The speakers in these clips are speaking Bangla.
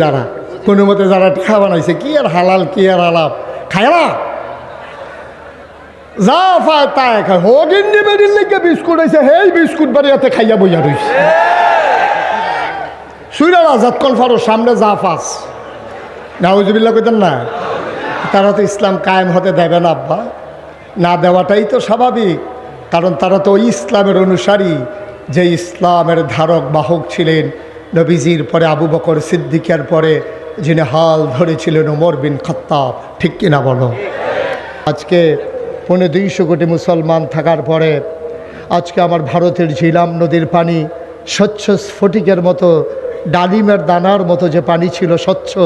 যারা, কোনো মতে যারা টিকা বানাইছে, কি আর হালাল, কি আর আলাপ? খায় না? যা পায় তাই খায়। হগিন নিবেদিন লিখে বিস্কুট হয়েছে হেই বিস্কুট বাড়িয়াতে খাইয়া বইয়া রইছে। সুইরা আজাদ সামনে যা নাউজুবিল্লা কইতেন না, তারা তো ইসলাম কায়েম হতে দেবে না, আব্বা। না দেওয়াটাই তো স্বাভাবিক, কারণ তারা তো ইসলামের অনুসারী, যে ইসলামের ধারক, বাহক ছিলেন। নবীজির পরে আবু বকর সিদ্দিকের পরে যিনি হাল ধরেছিলেন ওমর বিন খত্তাব, ঠিক কিনা বলো? আজকে পনেরো দুইশো কোটি মুসলমান থাকার পরে আজকে আমার ভারতের ঝিলাম নদীর পানি স্বচ্ছ স্ফটিকের মতো, ডালিমের দানার মতো যে পানি ছিল স্বচ্ছ,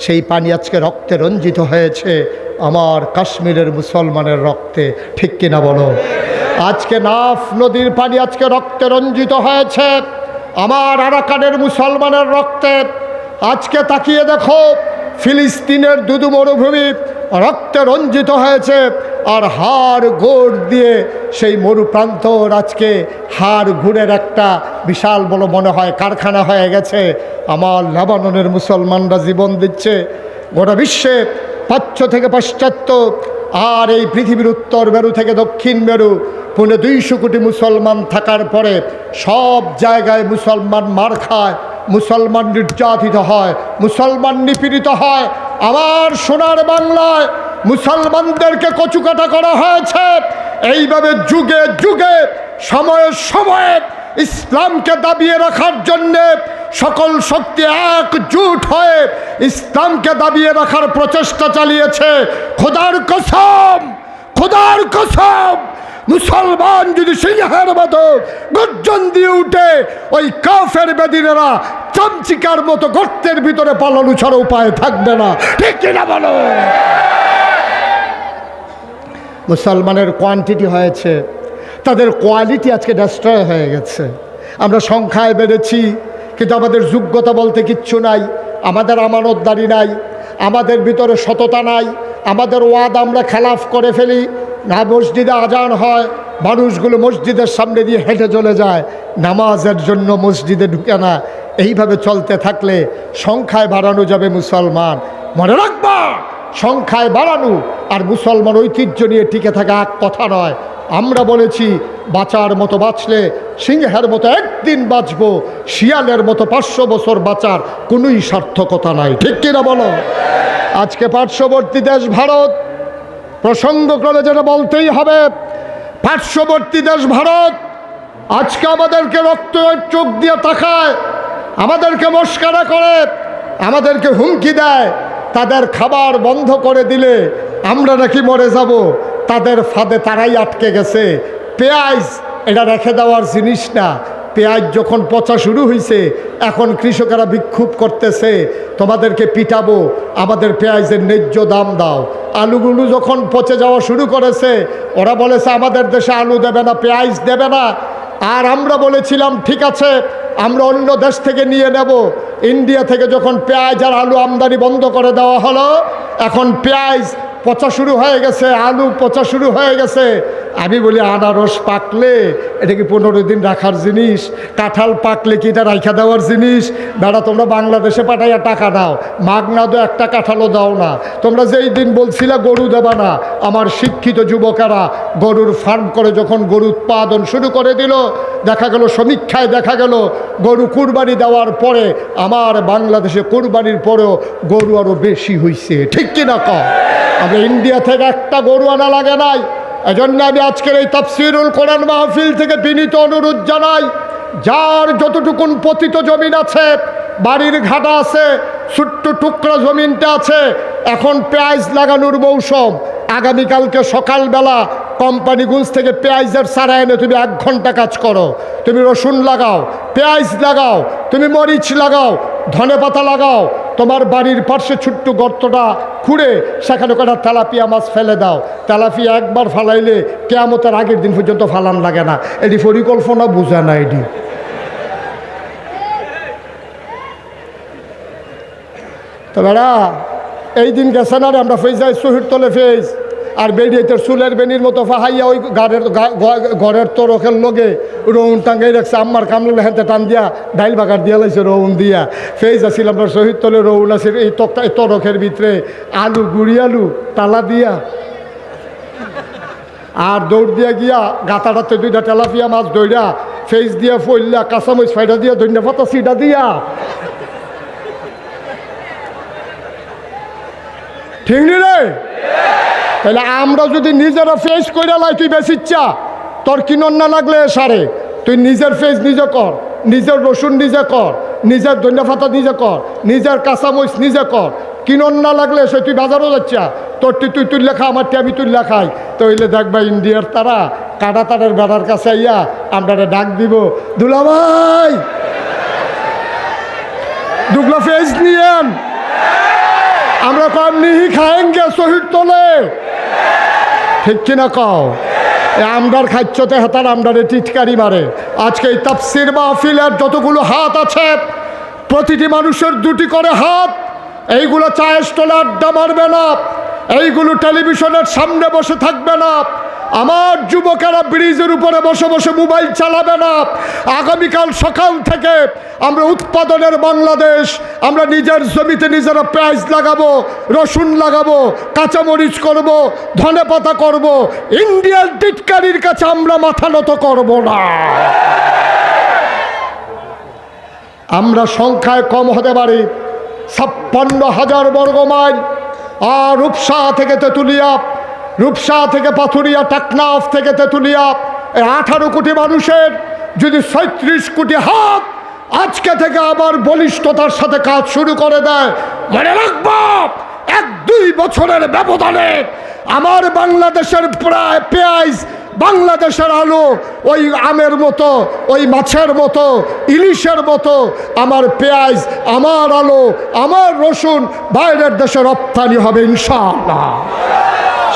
সেই পানি আজকে রক্তে রঞ্জিত হয়েছে আমার কাশ্মীরের মুসলমানের রক্তে, ঠিক কিনা বলো? আজকে নাফ নদীর পানি আজকে রক্তে রঞ্জিত হয়েছে। আমার আরাকানের মুসলমানের রক্তে আজকে তাকিয়ে দেখো, ফিলিস্তিনের দুদু মরুভূমি রক্তে রঞ্জিত হয়েছে আর হাড় গোড় দিয়ে সেই মরুপ্রান্তর আজকে হাড় গুড়ের একটা বিশাল বড় মনে হয় কারখানা হয়ে গেছে। আমার লেবাননের মুসলমানরা জীবন দিচ্ছে গোটা বিশ্বে পাচ্য থেকে পাশ্চাত্য আর এই পৃথিবীর উত্তর মেরু থেকে দক্ষিণ মেরু, পুনে দুইশো কোটি মুসলমান থাকার পরে সব জায়গায় মুসলমান মার খায়, মুসলমান নির্যাতিত হয়, মুসলমান নিপীড়িত হয়। আমার সোনার বাংলায় মুসলমানদেরকে কচুকাটা করা হয়েছে। এইভাবে যুগে যুগে, সময়ে সময়ে ইসলামকে দাবিয়ে রাখার জন্যে সকল শক্তি একজুট হয়ে ইসলামকে দাবিয়ে রাখার প্রচেষ্টা চালিয়েছে। খোদার কসম খোদার কসম, মুসলমান যদি সিংহের মতো গর্জন দিয়ে উঠে, ওই কাফের বেদিনেরা চামচিকার মতো গর্তের ভিতরে পালন ছাড়া উপায় থাকবে না। ঠিক কিনা বলো? মুসলমানের কোয়ান্টিটি হয়েছে তাদের কোয়ালিটি আজকে ডেস্ট্রয় হয়ে গেছে। আমরা সংখ্যায় বেড়েছি, কিন্তু আমাদের যোগ্যতা বলতে কিচ্ছু নাই, আমাদের আমানতদারি নাই, আমাদের ভিতরে সততা নাই, আমাদের ওয়াদ আমরা খেলাফ করে ফেলি, না মসজিদে আজান হয়, মানুষগুলো মসজিদের সামনে দিয়ে হেঁটে চলে যায়, নামাজের জন্য মসজিদে ঢুকে না। এইভাবে চলতে থাকলে সংখ্যায় বাড়ানো যাবে মুসলমান। মনে রাখবা, সংখ্যায় বাড়ানো আর মুসলমান ঐতিহ্য নিয়ে টিকে থাকা এক কথা নয়। আমরা বলেছি, বাঁচার মতো বাঁচলে সিংহের মতো একদিন বাঁচবো, শিয়ালের মতো পাঁচশো বছর বাঁচার কোনোই সার্থকতা নাই। ঠিক কিনা বলো? আজকে পার্শ্ববর্তী দেশ ভারত, প্রসঙ্গক্রমে যেটা বলতেই হবে, পার্শ্ববর্তী দেশ ভারত, আজকে আমাদেরকে রক্ত চোখ দিয়ে তাকায়, আমাদেরকে মস্কারা করে, আমাদেরকে হুমকি দেয় তাদের খাবার বন্ধ করে দিলে আমরা নাকি মরে যাব। তাদের ফাঁদে তারাই আটকে গেছে। পেঁয়াজ, এটা রেখে দেওয়ার জিনিস না। পেঁয়াজ যখন পচা শুরু হয়েছে এখন কৃষকেরা বিক্ষোভ করতেছে, তোমাদেরকে পিটাবো, আমাদের পেঁয়াজের ন্যায্য দাম দাও। আলুগুলো যখন পচে যাওয়া শুরু করেছে, ওরা বলেছে, আমাদের দেশে আলু দেবে না, পেঁয়াজ দেবে না। আর আমরা বলেছিলাম, ঠিক আছে, আমরা অন্য দেশ থেকে নিয়ে নেব। ইন্ডিয়া থেকে যখন পেঁয়াজ আর আলু আমদানি বন্ধ করে দেওয়া হলো, এখন পেঁয়াজ পচা শুরু হয়ে গেছে, আলু পচা শুরু হয়ে গেছে। আমি বলি আনারস পাকলে, এটা কি পনেরো দিন রাখার জিনিস? কাঁঠাল পাকলে কি এটা রাইখা দেওয়ার জিনিস? বেড়া, তোমরা বাংলাদেশে পাঠাইয়া টাকা দাও। মাগনা দো একটা কাঁঠালও দাও না। তোমরা যেই দিন বলছিলে গরু দেবা না, আমার শিক্ষিত যুবকেরা গরুর ফার্ম করে যখন গরু উৎপাদন শুরু করে দিল, দেখা গেল সমীক্ষায় দেখা গেল, গরু কুরবানি দেওয়ার পরে আমার বাংলাদেশে কুরবানির পরেও গরু আরও বেশি হয়েছে ঠিক কিনা কম আমরা ইন্ডিয়া থেকে একটা গরু আনা লাগে নাই। এজন্য আমি আজকের এই তাফসিরুল কোরআন মাহফিল থেকে বিনীত অনুরোধ জানাই, যার যতটুকুন পতিত জমিন আছে, বাড়ির ঘাটা আছে, ছোট্ট টুকরা জমিনটা আছে, এখন পেঁয়াজ লাগানোর মৌসুম। আগামীকালকে সকালবেলা কোম্পানিগঞ্জ থেকে পেঁয়াজের সারা এনে তুমি এক ঘণ্টা কাজ করো। তুমি রসুন লাগাও, পেঁয়াজ লাগাও, তুমি মরিচ লাগাও ধনে পাতা লাগাও তোমার বাড়ির পার্শ্বে ছোট্ট গর্তটা খুঁড়ে সেখানে কটা তেলাপিয়া মাছ ফেলে দাও। তেলাপিয়া একবার ফালাইলে কেয়ামতের আগের দিন পর্যন্ত ফালান লাগে না। এটি পরিকল্পনা, বোঝা না এটি। তো বেড়া, এই দিন গেছে না রে, আমরা ফেজ যাই শহীদ তলে ফেজ আর বেরিয়ে তোর চুলের বেনির মতো ফাহাইয়া ওই গাড়ের ঘরের তরকের লগে রৌন টাঙ্গাই রাখছে, আম্মার কামলে হাতে টান দিয়া ডাইল বাগার দিয়া লাইছে রৌন দিয়া। ফেজ আছিল আমরা শহীদ তলে রৌন আছে, এই তক্তা তরকের ভিতরে আলু, গুড়ি আলু, তালা দিয়া। আর দৌড় দিয়া গিয়া গাতাটাতে দুইটা তেলাপিয়া মাছ দৌড়া ফেস দিয়া ফইল্লা, কাঁচামরিচ ফাইটা দিয়া ধন্য পাতা সিটা দিয়া। ঠিক রে? তাহলে আমরা যদি নিজেরা ফেস করে লাই, তুই বেশি ইচ্ছা। তোর কিনন না লাগলে সারে। তুই নিজের ফেস নিজে কর। নিজের রসুন নিজে কর। নিজের ধন্য পাতা নিজে কর। নিজের কাঁচামরিচ নিজে কর। কিনন না লাগলে সে তুই বাজারও যাচ্ছা। তোর তুই তুই তুই লেখা আমার আমি তুই লেখাই তো হইলে দেখবা ইন্ডিয়ার তারা কাটা তারের বেড়ার কাছে আইয়া আমরা ডাক দিব। দুলাভাই দুগলা ফেস নিয়েন। আমরা কম নিহি খায়েঙ্গে শহীদ তোলে। ঠিক কিনা কও? খাচ্ছ খাচ্ছতে হাতার আমডারে টিটকারি মারে। আজকে এই তাফসির মাহফিলের যতগুলো হাত আছে, প্রতিটি মানুষের দুটি করে হাত, এইগুলো চায়ের স্টলে আড্ডা মারবে না, এইগুলো টেলিভিশনের সামনে বসে থাকবে না আমার যুবকেরা ব্রিজের উপরে বসে বসে মোবাইল চালাবে না। আগামীকাল সকাল থেকে আমরা উৎপাদনের বাংলাদেশ, আমরা নিজের জমিতে নিজেরা পেঁয়াজ লাগাবো, রসুন লাগাবো, কাঁচামরিচ করব, ধনে পাতা করব। ইন্ডিয়ান টিটকারির কাছে আমরা মাথা নত করব না। আমরা সংখ্যায় কম হতে পারি, ছাপ্পান্ন হাজার বর্গ মাইল। আর রূপসা থেকে তেঁতুলিয়া রূপসা থেকে পাথুরিয়া, টাকনাফ থেকে তেঁতুলিয়া, এই আঠারো কোটি মানুষের যদি ছয়ত্রিশ কোটি হাত আজকে থেকে আবার বলিষ্ঠতার সাথে কাজ শুরু করে দেয়। মনে রাখব, এক দুই বছরের ব্যবধানে আমার বাংলাদেশের প্রায় পেঁয়াজ, বাংলাদেশের আলু, ওই আমের মতো, ওই মাছের মতো, ইলিশের মতো আমার পেঁয়াজ, আমার আলু, আমার রসুন বাইরের দেশে রপ্তানি হবে ইনশাআল্লাহ।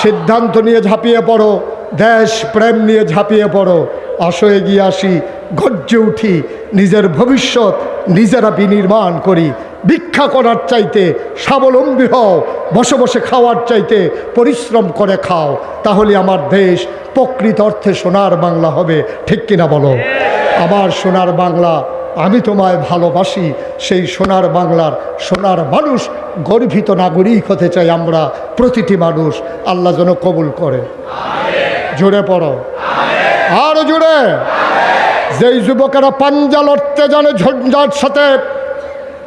সিদ্ধান্ত নিয়ে ঝাঁপিয়ে পড়ো, দেশ প্রেম নিয়ে ঝাঁপিয়ে পড়ো। আসো এগিয়ে আসি, গর্জে উঠি, নিজের ভবিষ্যৎ নিজেরা বিনির্মাণ করি। ভিক্ষা করার চাইতে স্বাবলম্বী হও বসে বসে খাওয়ার চাইতে পরিশ্রম করে খাও। তাহলে আমার দেশ প্রকৃত অর্থে সোনার বাংলা হবে। ঠিক কিনা বলো? আমার সোনার বাংলা আমি তোমায় ভালোবাসি, সেই সোনার বাংলার সোনার মানুষ, গর্বিত নাগরিক হতে চাই আমরা প্রতিটি মানুষ। আল্লাহ যেন কবুল করে। জোরে পড়ো। আরও জোরে। যেই যুবকেরা পাঞ্জা লড়তে জানে ঝঞ্ঝার সাথে,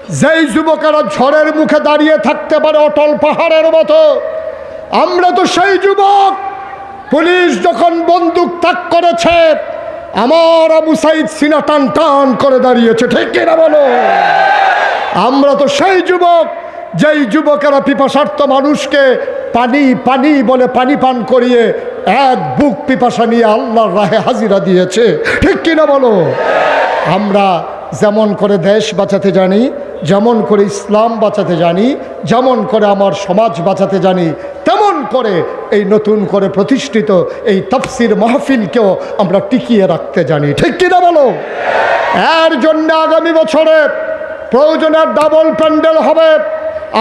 যেই যুবকেরা ঝড়ের মুখে দাঁড়িয়ে থাকতে পারে অটল পাহাড়ের মতো, আমরা তো সেই যুবক। পুলিশ যখন বন্দুক তাক করেছে আমার আবু সাইদ সিনা টান টান করে দাঁড়িয়েছে, ঠিক কিনা বলো? আমরা তো সেই যুবক, যেই যুবকেরা পিপাসার্থ মানুষকে পানি পানি বলে পানি পান করিয়ে এক বুক পিপাসা নিয়ে আল্লাহর রাহে হাজিরা দিয়েছে, ঠিক কিনা বলো? আমরা যেমন করে দেশ বাঁচাতে জানি, যেমন করে ইসলাম বাঁচাতে জানি, যেমন করে আমার সমাজ বাঁচাতে জানি, তেমন করে, এই নতুন করে প্রতিষ্ঠিত এই তফসির মাহফিলকেও আমরা টিকিয়ে রাখতে জানি। ঠিক কিনা বলো? এর জন্য আগামী বছরে প্রয়োজনের ডাবল প্যান্ডেল হবে।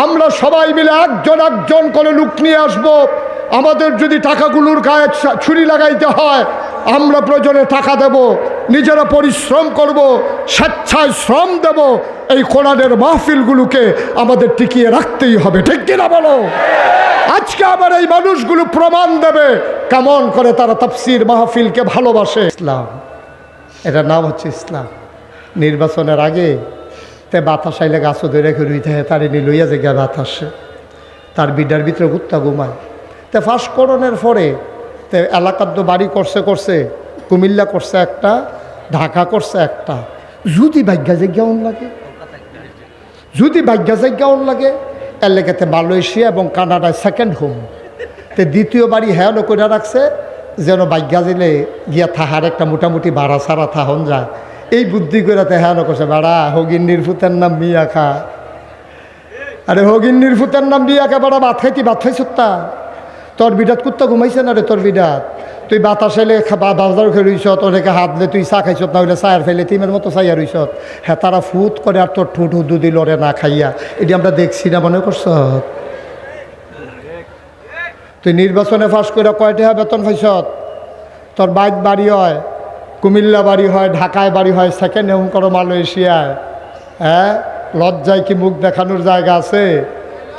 আমরা সবাই মিলে একজন একজন করে লুক নিয়ে আসব। আমাদের যদি টাকাগুলোর গায়ে ছুরি লাগাইতে হয় আমরা প্রয়োজনে টাকা দেব, নিজেরা পরিশ্রম করব, স্বেচ্ছায় শ্রম দেব, এই কোরআনের মাহফিলগুলোকে আমাদের টিকিয়ে রাখতেই হবে। ঠিক কিনা বলো? আজকে আবার এই মানুষগুলো প্রমাণ দেবে কেমন করে তারা তাফসির মাহফিলকে ভালোবাসে। ইসলাম, এটার নাম হচ্ছে ইসলাম। নির্বাচনের আগে তে বাতাস আইলে গাছও ধরে রেখে রুইতে তার এনে লইয়া যে গিয়া বাতাসে। তার বিডার ভিতরে কুত্তা ঘুমায়। তে ফাঁসকরণের পরে তে এলাকার তো বাড়ি করছে করছে, কুমিল্লা করছে একটা, ঢাকা করছে একটা। যদি ভাগ্যা কেমন লাগে। যদি ভাগ্যা কেমন লাগে, এর লেগেতে মালয়েশিয়া এবং কানাডায় সেকেন্ড হোম তে দ্বিতীয় বাড়ি হ্যাঁ করে রাখছে, যেন ভাগ্যা দিলে গিয়া থাহার একটা মোটামুটি ভাড়া ছাড়া থাহন যায়। এই বুদ্ধি করে তে হ্যাঁ করছে বাড়া হগিন নির্ফুতের নাম মিয়া খা আরে হগিন নির্ফুতের নাম মিয়া খা বাড়া ভাত খাইতি ভাত খাইছ তা তোর বিডাত কুত্তা ঘুমাইছে না রে তোর বিডাত তুই বাতাস এলে বাজার খেয়ে রইছ তোর রেখে হাত দে তুই চা খাইছ না হইলে চায়ের ফেলে তিমের মতো চাইয়া রইছ হ্যাঁ তারা ফুট করে আর তোর ঠুট হুদু দিল রে না খাইয়া। এটি আমরা দেখছি না, মনে করছ? তুই নির্বাচনে ফাঁস করে কয়টা বেতন পাইছত তোর বাইক বাড়ি হয়, কুমিল্লা বাড়ি হয়, ঢাকায় বাড়ি হয় সেকেন্ড হোম করো মালয়েশিয়ায়। হ্যাঁ লজ্জায় কি মুখ দেখানোর জায়গা আছে?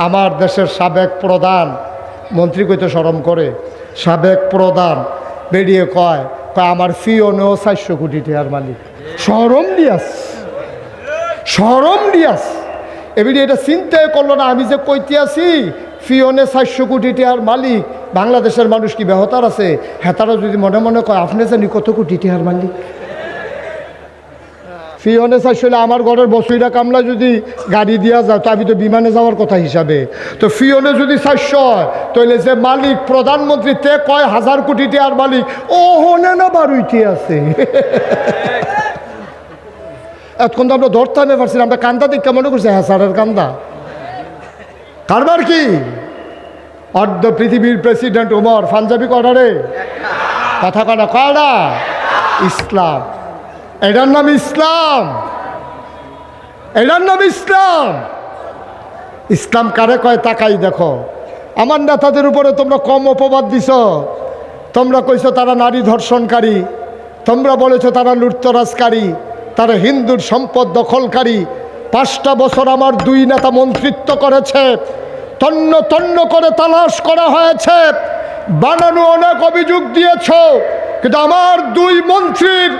আমার দেশের সাবেক প্রধান মন্ত্রী কইতে সরম করে, সাবেক প্রধান বেরিয়ে কয় কয়, আমার ফি নেও চারশো কোটি টাকার মালিক। সরম দিয়াস সরম দিয়াস। এবারে এটা চিন্তাই করল না, আমি যে কইতে আছি ফিওনে চারশো কোটি টাকার মালিক, বাংলাদেশের মানুষ কি বেহতার আছে? হেতারা যদি মনে মনে কয়, আপনি জানি কত কোটি টাকার মালিক? ফিওনে হলে আমার ঘরের বসুইরা কামলা যদি গাড়ি দিয়া যায়, তো আমি তো বিমানে যাওয়ার কথা হিসাবে। তো ফিওনে যদি চারশো তাহলে যে মালিক, প্রধানমন্ত্রী, তে কয় হাজার কোটি টাকার মালিক, ও হনে না বারুইটি আছে। এতক্ষণ তো আমরা ধরতে আমি পারছি, আমরা কান্দা দিক কেমন করছি হ্যাঁ স্যারের কান্দা। কারবার কি? অর্ধ পৃথিবীর প্রেসিডেন্ট উমর, পাঞ্জাবি কটারে কথা কটা কয়টা ইসলাম। এটার নাম ইসলাম। এটার নাম ইসলাম। ইসলাম কারে কয় তাকাই দেখো। আমার নেতাদের উপরে তোমরা কম অপবাদ দিছ। তোমরা কইছো তারা নারী ধর্ষণকারী। তোমরা বলেছ তারা লুটতরাজকারী। তারা হিন্দুর সম্পদ দখলকারী। পাঁচটা বছর আমার দুই নেতা মন্ত্রিত্ব করেছে। তন্ন তন্ন করে তালাশ করা হয়েছে। বানানো অনেক অভিযোগ দিয়েছ। কিন্তু আমার দুই মন্ত্রীর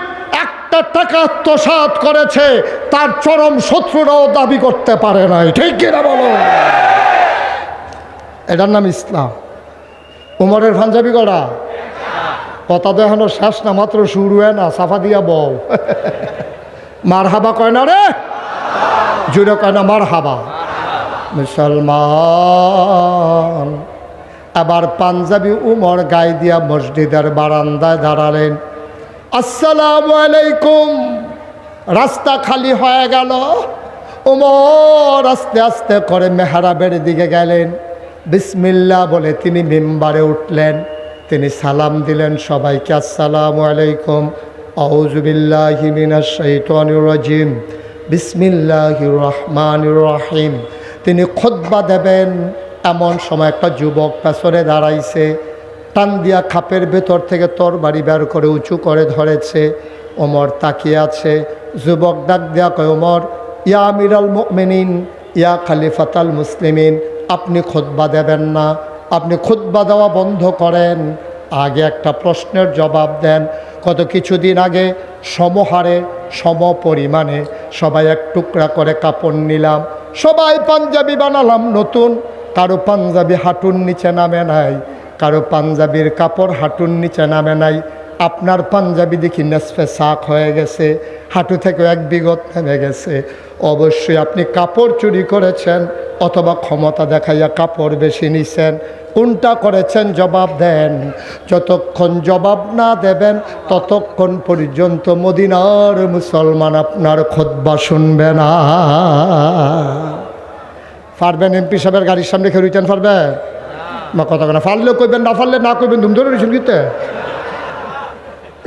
একটা টাকা আত্মসাৎ করেছে, তার চরম শত্রুরাও দাবি করতে পারে নাই। ঠিক কিনা বলো? এটার নাম ইসলাম। উমরের পাঞ্জাবি করা কথা দেখানো শেষ না, মাত্র শুরু হয় না, সাফা দিয়া বউ মার হাবা কয় না রে? জুড়ে কয় না মার হাবা মুসলমান আবার পাঞ্জাবি উমর গায়ে দিয়া মসজিদের বারান্দায় দাঁড়ালেন। আসসালামু আলাইকুম। রাস্তা খালি হয়ে গেল। উমর আস্তে আস্তে করে মেহরাবের দিকে গেলেন। বিসমিল্লা বলে তিনি মেম্বারে উঠলেন। তিনি সালাম দিলেন সবাইকে, আসসালামু আলাইকুম। আউজুবিল্লাহি মিনাশ শাইতানির রাজিম। বিসমিল্লাহির রহমানির রহিম। তিনি খোদবা দেবেন। এমন সময় একটা যুবক পেছনে দাঁড়াইছে। টান দিয়া খাপের ভেতর থেকে তোর বাড়ি বের করে উঁচু করে ধরেছে। ওমর তাকিয়ে আছে। যুবক ডাক দেয়া কয়, ওমর, ইয়া আমিরাল মুমিনিন, ইয়া খালিফাতাল মুসলিমিন, আপনি খোদবা দেবেন না, আপনি খুতবা দেওয়া বন্ধ করেন। আগে একটা প্রশ্নের জবাব দেন। কত কিছুদিন আগে সমহারে সম পরিমাণে সবাই এক টুকরা করে কাপড় নিলাম। সবাই পাঞ্জাবি বানালাম নতুন, কারও পাঞ্জাবি হাঁটুর নিচে নামে নাই। কারও পাঞ্জাবির কাপড় হাঁটুর নিচে নামে নাই। আপনার পাঞ্জাবি দেখি নেসফে শাক হয়ে গেছে, হাঁটু থেকে এক বিগত নেমে গেছে। অবশ্যই আপনি কাপড় চুরি করেছেন অথবা ক্ষমতা দেখাইয়া কাপড় বেশি নিছেন। কোনটা করেছেন জবাব দেন। যতক্ষণ জবাব না দেবেন, ততক্ষণ পর্যন্ত মদিনার মুসলমান আপনার খোদবা শুনবে না। পারবেন এমপি সাহেবের গাড়ির সামনে খেয়ে রিটার্ন পারবে না কথা না ফারলেও কইবেন, না ফারলে না কইবেন ধুম ধরে রয়েছেন কিতে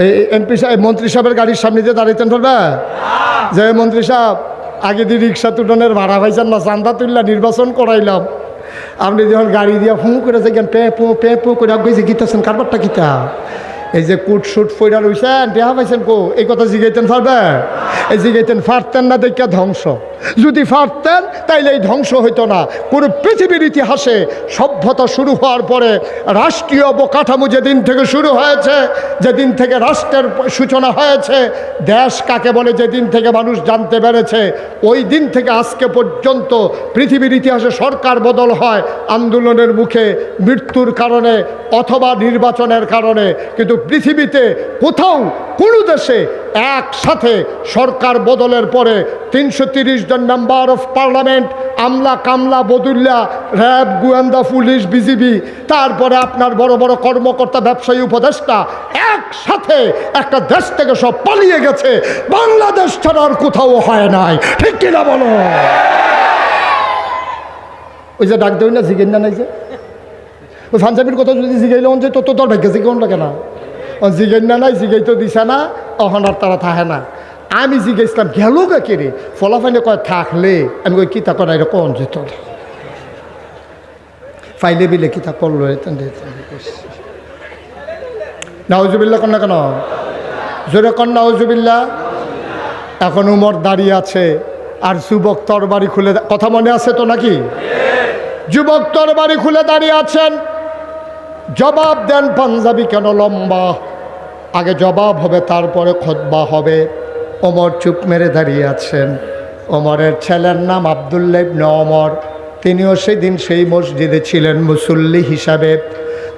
এই এমপি সাহেব মন্ত্রী সাহেবের গাড়ির সামনে দিয়ে দাঁড়াইতেন পারবে যে মন্ত্রী সাহেব, আগে দিয়ে রিক্সা তুলনের ভাড়া পাইছেন না, চান্দা তুললা নির্বাচন করাইলাম। আপনি যখন গাড়ি দিয়ে ফু করে দেখেন, পে পু পে পু করে গেছে, গীতাছেন, কারবারটা গীতা এই যে কুট শুট ফইরা রইছেন টেহা পাইছেন কো? এই কথা জিগাইতেন পারবে এই জিগাইতেন, ফারতেন না, দেখিয়া ধ্বংস। যদি ফারতেন তাইলে এই ধ্বংস হইতো না। পুরো পৃথিবীর ইতিহাসে সভ্যতা শুরু হওয়ার পরে রাষ্ট্রীয় অবকাঠামো যেদিন থেকে শুরু হয়েছে, যেদিন থেকে রাষ্ট্রের সূচনা হয়েছে, দেশ কাকে বলে যেদিন থেকে মানুষ জানতে পেরেছে, ওই দিন থেকে আজকে পর্যন্ত পৃথিবীর ইতিহাসে সরকার বদল হয় আন্দোলনের মুখে, মৃত্যুর কারণে অথবা নির্বাচনের কারণে। কিন্তু পৃথিবীতে কোথাও কোনো দেশে একসাথে সরকার বদলের পরে তিনশো জন মেম্বার অফ পার্লামেন্ট আমলা কামলা বদুল্লা, র্যাব, গোয়েন্দা, পুলিশ বিজিবি তারপরে আপনার বড় বড় কর্মকর্তা, ব্যবসায়ী, উপদেষ্টা একসাথে একটা দেশ থেকে সব পালিয়ে গেছে। বাংলাদেশ ছাড়া আর কোথাও হয় নাই। ঠিক কিনা বলো? ওই যে ডাক দেই না, জিগেন না নাই যে? ওই পাঞ্জাবির কথা যদি জিগাইলে যে তো তোর ভাগ্য জিগাউন লাগে না ও জিগাইন না নাই, জিগাই তো দিছে না অহন আর তারা থাহে না। আমি জিগাইছিলাম গেল গা কে রে ফলাফাইনে কয়, থাকলে। আমি কই কি তা কয় এটা কোন যেত পাইলে বিলে কিতা করল নাউজুবিল্লা কন্যা কেন? জোরে কন নাউজুবিল্লা এখন উমর দাঁড়িয়ে আছে আর যুবক তরবারি খুলে, কথা মনে আছে তো নাকি? যুবক তরবারি খুলে দাঁড়িয়ে আছেন জবাব দেন পাঞ্জাবি কেন লম্বা? আগে জবাব হবে, তারপরে খতবা হবে। ওমর চুপ মেরে দাঁড়িয়ে আছেন। ওমরের ছেলের নাম আবদুল্লা ইবনে ওমর। তিনিও সেদিন সেই মসজিদে ছিলেন মুসল্লি হিসাবে।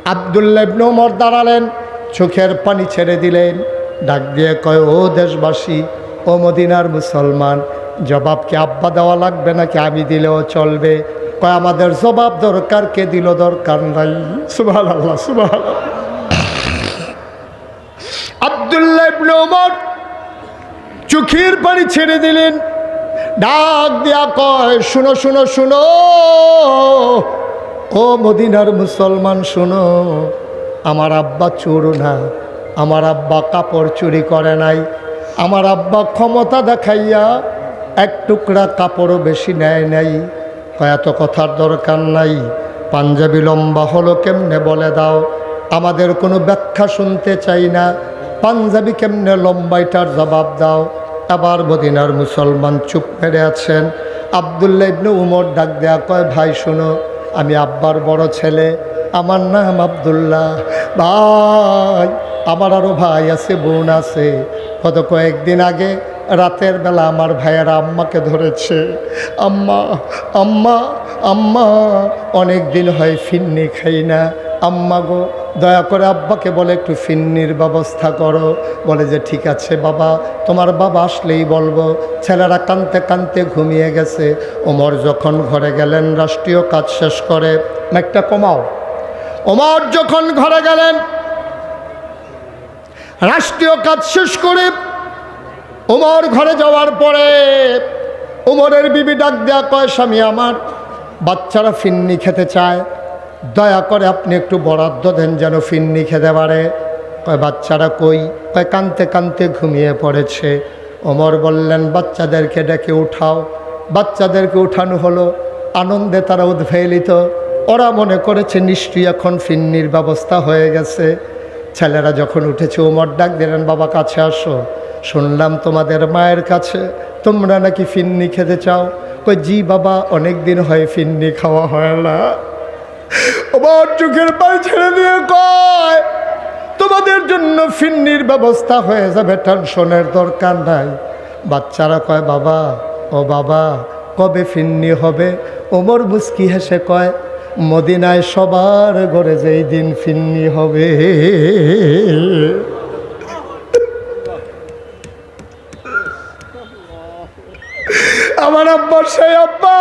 আবদুল্লা ইবনে ওমর দাঁড়ালেন, চোখের পানি ছেড়ে দিলেন। ডাক দিয়ে কয়, ও দেশবাসী, ও মদিনার মুসলমান জবাবকে আব্বা দেওয়া লাগবে নাকি আমি দিলেও চলবে? কয়, আমাদের জবাব দরকার, কে দিল দরকার নাই? সুবাহ আল্লাহ চোখের পানি ছেড়ে দিলেন। ডাক দিয়া কয়, শুনো শুনো শুনো। ও মদিনার মুসলমান, শুনো। আমার আব্বা চোর না, আমার আব্বা কাপড় চুরি করে নাই। আমার আব্বা ক্ষমতা দেখাইয়া এক টুকরা কাপড়ও বেশি নেয় নাই। এত কথার দরকার নাই। পাঞ্জাবি লম্বা হলো কেমনে বলে দাও? আমাদের কোনো ব্যাখ্যা শুনতে চাই না। পাঞ্জাবি কেমনে লম্বাইটার জবাব দাও? আবার মদিনার মুসলমান চুপ মেরে আছেন। আবদুল্লা ইবনে উমর ডাক দেয়া কয়, ভাই, শোনো, আমি আব্বার বড় ছেলে। আমার নাম আবদুল্লাহ। ভাই আমার আরও ভাই আছে, বোন আছে। গত কয়েকদিন আগে রাতের বেলা আমার ভাইয়েরা আম্মাকে ধরেছে। আম্মা আম্মা আম্মা, অনেক দিন হয় ফিন্নি খাই না। আম্মা গো, দয়া করে আব্বাকে বলে একটু ফিন্নির ব্যবস্থা করো। বলে যে, ঠিক আছে বাবা, তোমার বাবা আসলেই বলব। ছেলেরা কানতে কানতে ঘুমিয়ে গেছে। ওমর যখন ঘরে গেলেন, রাষ্ট্রীয় কাজ শেষ করে একটা কমাও। ওমর যখন ঘরে গেলেন রাষ্ট্রীয় কাজ শেষ করে ওমর ঘরে যাওয়ার পরে ওমরের বিবি ডাক দেয়া কয়, স্বামী আমার, বাচ্চারা ফিন্নি খেতে চায়। দয়া করে আপনি একটু বরাদ্দ দেন যেন ফিন্নি খেতে পারে। কয়, বাচ্চারা কই? কয়, কানতে কানতে ঘুমিয়ে পড়েছে। ওমর বললেন, বাচ্চাদেরকে ডেকে উঠাও। বাচ্চাদেরকে উঠানো হলো। আনন্দে তারা উদ্ভেলিত। ওরা মনে করেছে, নিশ্চয়ই এখন ফিন্নির ব্যবস্থা হয়ে গেছে। ছেলেরা যখন উঠেছে, ওমর, ডাক দিলেন, বাবা, কাছে আসো। শুনলাম তোমাদের মায়ের কাছে। তোমরা নাকি ফিন্নি খেতে চাও? কই, জি, বাবা অনেক দিন হয় ফিন্নি খাওয়া হয় না। ওমর চোখের পায়ে ছেড়ে দিয়ে কয়, তোমাদের জন্য ফিন্নির ব্যবস্থা হয়ে যাবে, টেনশনের দরকার নাই। বাচ্চারা কয়, বাবা, ও বাবা, কবে ফিন্নি হবে? ওমর মুস্কি হেসে কয় মদিনায় সবার ঘরে যেই দিন ফিন্নি হবে। আমার আব্বা, সেই আব্বা।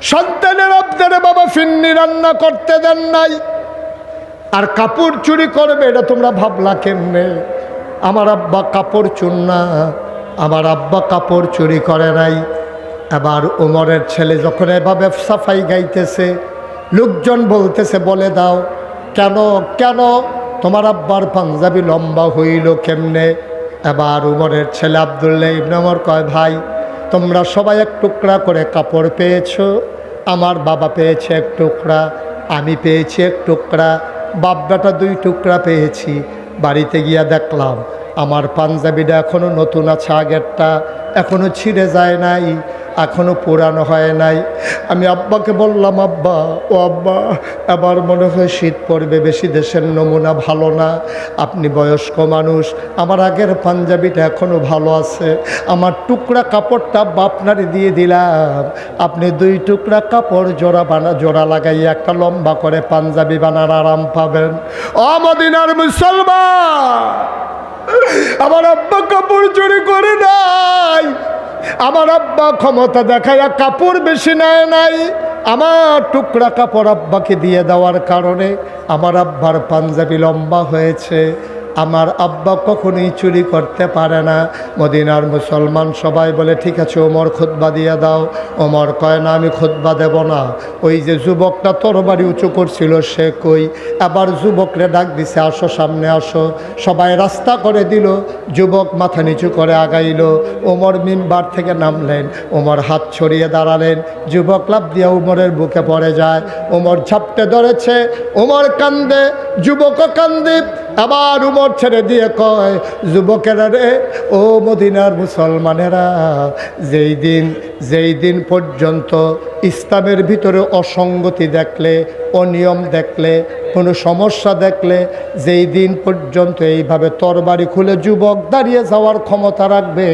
সন্তানের আব্দারে বাবা ফিন্নি রান্না করতে দেন নাই। আর কাপড় চুরি করবে, এটা তোমরা ভাবলা কেমনে? আমার আব্বা কাপড় চুর না, আমার আব্বা কাপড় চুরি করে নাই। এবার ওমরের ছেলে যখন এভাবে সাফাই গাইতেছে, লোকজন বলতেছে, বলে দাও, কেন কেন তোমার আব্বার পাঞ্জাবি লম্বা হইল কেমনে? এবার উমরের ছেলে আবদুল্লাহ ইবনে ওমর কয়, ভাই, তোমরা সবাই এক টুকরা করে কাপড় পেয়েছ, আমার বাবা পেয়েছে এক টুকরা, আমি পেয়েছি এক টুকরা বাপ বেটা দুই টুকরা পেয়েছি। বাড়িতে গিয়া দেখলাম আমার পাঞ্জাবিটা এখনও নতুন আছে, আগেরটা এখনও ছিঁড়ে যায় নাই এখনও পুরানো হয় নাই। আমি আব্বাকে বললাম, আব্বা, ও আব্বা এবার মনে হয় শীত পড়বে বেশি, দেশের নমুনা ভালো না, আপনি বয়স্ক মানুষ, আমার আগের পাঞ্জাবিটা এখনও ভালো আছে, আমার টুকরা কাপড়টা আব্বা আপনারে দিয়ে দিলাম, আপনি দুই টুকরা কাপড় জোড়া বানা, জোড়া লাগাইয়া একটা লম্বা করে পাঞ্জাবি বানার আরাম পাবেন। অমদিনার মুসলমান! আমার আব্বা কাপড় চুরি করে নাই। আমার আব্বা ক্ষমতা দেখায় কাপড় বেশি নেয় নাই। আমার টুকরা কাপড় আব্বাকে দিয়ে দেওয়ার কারণে আমার আব্বার পাঞ্জাবি লম্বা হয়েছে। আমার আব্বা কখনোই চুরি করতে পারে না। মদিনার মুসলমান সবাই বলে, ঠিক আছে, ওমর খুতবা দিয়ে দাও। ওমর কয়, না, আমি খুতবা দেব না। ওই যে যুবকটা তরবারি উঁচু করছিল, সে কই? আবার যুবকরে ডাক দিছে, আসো, সামনে আসো। সবাই রাস্তা করে দিল, যুবক মাথা নিচু করে আগাইল। ওমর মিম্বার থেকে নামলেন, ওমর হাত ছড়িয়ে দাঁড়ালেন। যুবক লাভ দিয়ে উমরের বুকে পড়ে যায়। ওমর ঝাপটে ধরেছে, ওমর কান্দে যুবক কান্দে। আবার উমর ছেড়ে দিয়ে কয়, যুবকেরা রে, ও মদিনার মুসলমানেরা, যেই দিন যেই দিন পর্যন্ত ইসলামের ভিতরে অসঙ্গতি দেখলে, অনিয়ম দেখলে, কোনো সমস্যা দেখলে, যেই দিন পর্যন্ত এইভাবে তরবারি খুলে যুবক দাঁড়িয়ে যাওয়ার ক্ষমতা রাখবে,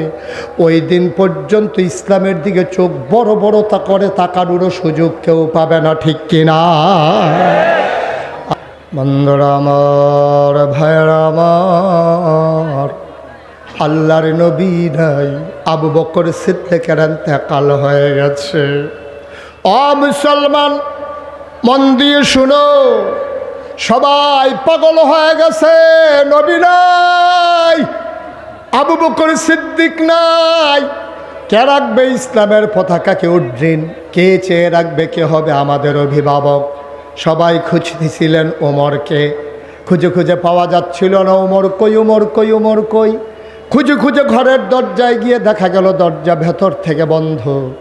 ওই দিন পর্যন্ত ইসলামের দিকে চোখ বড় বড় তা করে তাকানোরও সুযোগ কেউ পাবে না, ঠিক কিনা? বন্ধুরা আমার আমার আল্লাহর নবী নাই, আবু বকর সিদ্দিকের কাল হয়ে গেছে। অ মুসলমান, মন দিয়ে শুনো, সবাই পাগল হয়ে গেছে, নবী নাই, আবু বকর সিদ্দিক নাই। কে রাখবে ইসলামের পতাকাকে উড্রিন কে চেয়ে রাখবে, কে হবে আমাদের অভিভাবক? সবাই খুঁজতেছিলেন ওমরকে। খুঁজে খুঁজে পাওয়া যাচ্ছিল না ওমর কই ওমর কই ওমর কই। খুঁজে খুঁজে ঘরের দরজায় গিয়ে দেখা গেল দরজা ভেতর থেকে বন্ধ।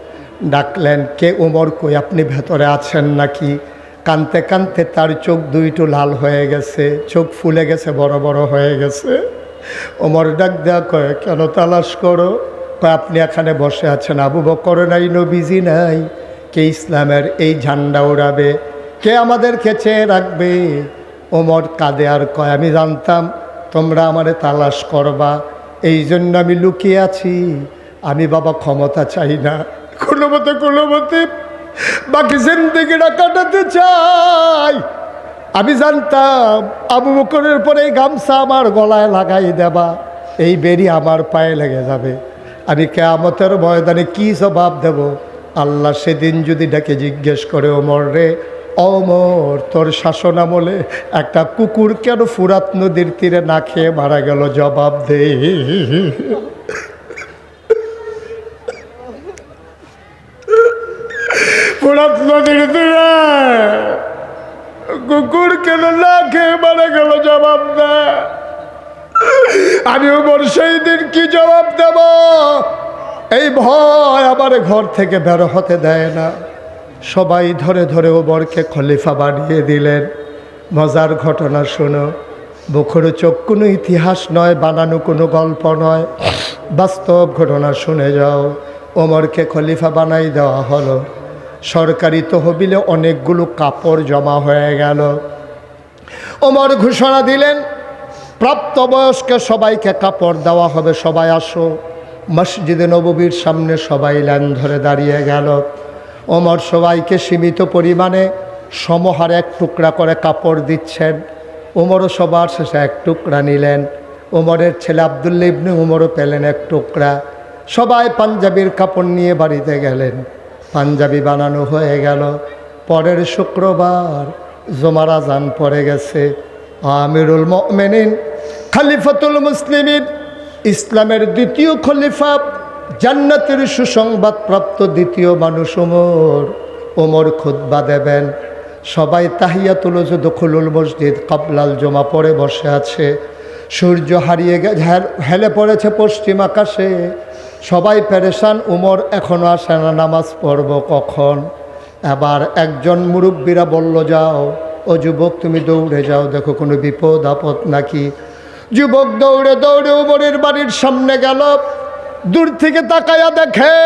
ডাকলেন, কে ওমর কই, আপনি ভেতরে আছেন নাকি? কানতে কানতে তার চোখ দুইটু লাল হয়ে গেছে, চোখ ফুলে গেছে, বড় বড় হয়ে গেছে। ওমর ডাক দেওয়া কয়, কেন তালাশ করো? কয়, আপনি এখানে বসে আছেন, আবু বকর নাই, নবীজি নাই। কে ইসলামের এই ঝান্ডা উড়াবে? কে আমাদেরকে চেয়ে রাখবে? ওমর কাঁদে আর কয়, আমি জানতাম তোমরা আমারে তালাশ করবা। এই জন্য আমি লুকিয়ে আছি। আমি বাবা ক্ষমতা চাই না। কোনো মতে কোনো মতে বাকি জিন্দিগিটা কাটাতে চাই। আমি জানতাম আবু বকরের পরে এই গামছা আমার গলায় লাগাই দেবা। এই বেরি আমার পায়ে লেগে যাবে। আমি কেয়ামতের ময়দানে কী জবাব দেব? আল্লাহ সেদিন যদি ডেকে জিজ্ঞেস করে, ওমর রে অমর, তোর শাসন আমলে একটা কুকুর কেন ফুরাত নদীর তীরে না খেয়ে মারা গেল জবাব দে। ফুরাত নদীর তীরে কুকুর কেন না খেয়ে মারা গেল জবাব দে। আমি ওমর সেই দিন কি জবাব দেব? এই ভয় আমার ঘর থেকে বের হতে দেয় না। সবাই ধরে ধরে ওমরকে খলিফা বানিয়ে দিলেন। মজার ঘটনা শোনো, বুখরো চোখ কোনো ইতিহাস নয়, বানানো কোনো গল্প নয়। বাস্তব ঘটনা শুনে যাও, ওমরকে খলিফা বানাই দেওয়া হলো। সরকারি তহবিলে অনেকগুলো কাপড় জমা হয়ে গেল। ওমর ঘোষণা দিলেন, প্রাপ্তবয়স্ক সবাইকে কাপড় দেওয়া হবে, সবাই আসো। মসজিদে নববীর সামনে সবাই লাইন ধরে দাঁড়িয়ে গেল। ওমর সবাইকে সীমিত পরিমাণে সমহার এক টুকরা করে কাপড় দিচ্ছেন। ওমরও সবার শেষে এক টুকরা নিলেন। ওমরের ছেলে আবদুল্লা ইবনে ওমরও পেলেন এক টুকরা। সবাই পাঞ্জাবির কাপড় নিয়ে বাড়িতে গেলেন। পাঞ্জাবি বানানো হয়ে গেল। পরের শুক্রবার জমার আজান পড়ে গেছে। আমিরুল মেনিন খালিফাতুল মুসলিমিন, ইসলামের দ্বিতীয় খলিফা জান্নাতের সুসংবাদ প্রাপ্ত দ্বিতীয় মানুষ ওমর। ওমর খুদ্া দেবেন। সবাই তাহিয়াতুল দখলুল মসজিদ, কাবলাল জমা পড়ে বসে আছে। সূর্য হারিয়ে গে হেলে পড়েছে পশ্চিম আকাশে। সবাই পেরেশান উমর এখনও আসে না নামাজ পড়ব কখন? এবার একজন মুরব্বীরা বলল, যাও, ও যুবক, তুমি দৌড়ে যাও, দেখো কোনো বিপদ আপদ নাকি? যুবক দৌড়ে দৌড়ে উমরের বাড়ির সামনে গেল। দূর থেকে তাকায়া দেখে,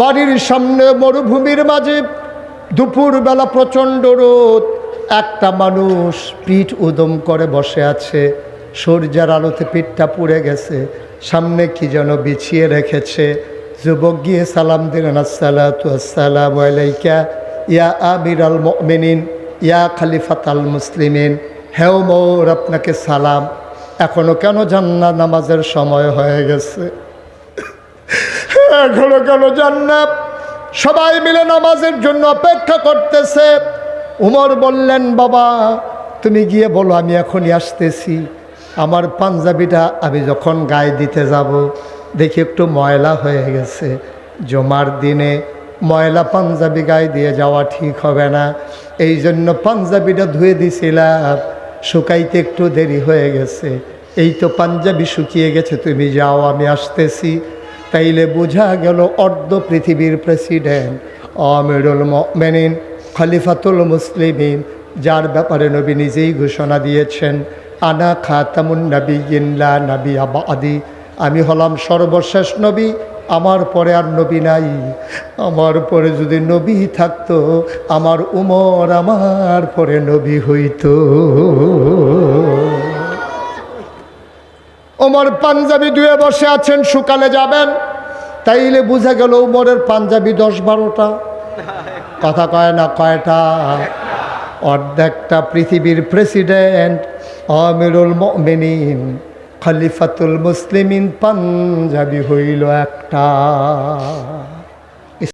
বাড়ির সামনে মরুভূমির মাঝে দুপুরবেলা প্রচণ্ড রোদ। একটা মানুষ পিঠ উদম করে বসে আছে, সূর্যের আলোতে পিঠটা পুড়ে গেছে, সামনে কি যেন বিছিয়ে রেখেছে। যুবক গিয়ে সালাম দিলেন আসসালামু আলাইকা, ইয়া আমির আল মিনিন ইয়া খালিফাত আল মুসলিমিন, হেও মৌর, আপনাকে সালাম। এখনও কেন জান্না নামাজের সময় হয়ে গেছে? এখনও কেন জান্নাত। সবাই মিলে নামাজের জন্য অপেক্ষা করতেছে। উমর বললেন, বাবা, তুমি গিয়ে বলো, আমি এখনই আসতেছি। আমার পাঞ্জাবিটা আমি যখন গায়ে দিতে যাব, দেখি একটু ময়লা হয়ে গেছে। জমার দিনে ময়লা পাঞ্জাবি গায়ে দিয়ে যাওয়া ঠিক হবে না। এই জন্য পাঞ্জাবিটা ধুয়ে দিছিলাম, শুকাইতে একটু দেরি হয়ে গেছে। এই তো পাঞ্জাবি শুকিয়ে গেছে, তুমি যাও, আমি আসতেছি। তাইলে বোঝা গেল অর্ধ পৃথিবীর প্রেসিডেন্ট আমিরুল মেনিন খলিফাতুল মুসলিমিন, যার ব্যাপারে নবী নিজেই ঘোষণা দিয়েছেন, আনা খাতামুন নবী ইল্লা নবী আবাদি আমি হলাম সর্বশেষ নবী, আমার পরে আর নবী নাই। আমার পরে যদি নবী থাকতো, আমার উমর আমার পরে নবী হইতো। ওমর পাঞ্জাবি দুয়ে বসে আছেন সকালে যাবেন। তাইলে বুঝা গেল ওমরের পাঞ্জাবি দশ বারোটা। কথা কয় না কয়টা? অর্ধেকটা পৃথিবীর প্রেসিডেন্ট, আমিরুল মেনিন খলিফাতুল মুসলিমিন, পাঞ্জাবি হইল একটা।